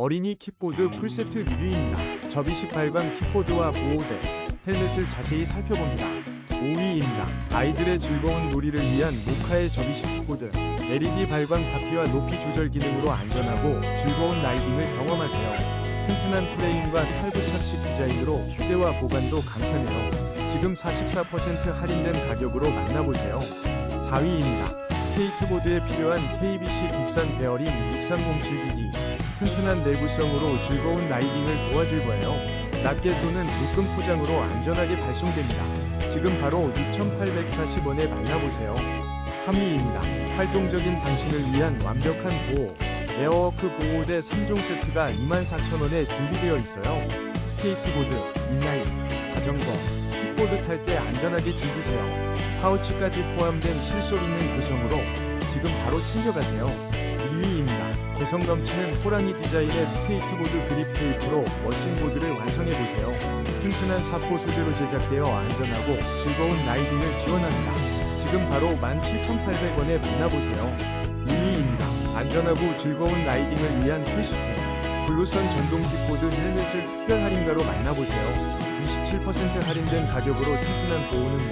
어린이 킥보드 풀세트 리뷰입니다. 접이식 발광 킥보드와 보호대, 헬멧을 자세히 살펴봅니다. 5위입니다. 아이들의 즐거운 놀이를 위한 모카의 접이식 킥보드. LED 발광 바퀴와 높이 조절 기능으로 안전하고 즐거운 라이딩을 경험하세요. 튼튼한 프레임과 탈부 착식 디자인으로 휴대와 보관도 간편해요. 지금 44% 할인된 가격으로 만나보세요. 4위입니다. 스케이트보드에 필요한 KBC 국산 베어링 6307BD. 튼튼한 내구성으로 즐거운 라이딩을 도와줄 거예요. 낮게 또는 묶음 포장으로 안전하게 발송됩니다. 지금 바로 6,840원에 만나보세요. 3위입니다. 활동적인 당신을 위한 완벽한 보호. 에어워크 보호대 3종 세트가 24,000원에 준비되어 있어요. 스케이트보드, 인라인, 자전거, 킥보드 탈 때 안전하게 즐기세요. 파우치까지 포함된 실속 있는 구성으로 지금 바로 챙겨가세요. 2위입니다. 개성 넘치는 호랑이 디자인의 스케이트보드 그립 테이프로 멋진 보드를 완성해보세요. 튼튼한 사포 소재로 제작되어 안전하고 즐거운 라이딩을 지원합니다. 지금 바로 17,800원에 만나보세요. 2위입니다. 안전하고 즐거운 라이딩을 위한 필수템. 블루선 전동 킥보드 헬멧을 특별 할인가로 만나보세요. 27% 할인된 가격으로 튼튼한 보호는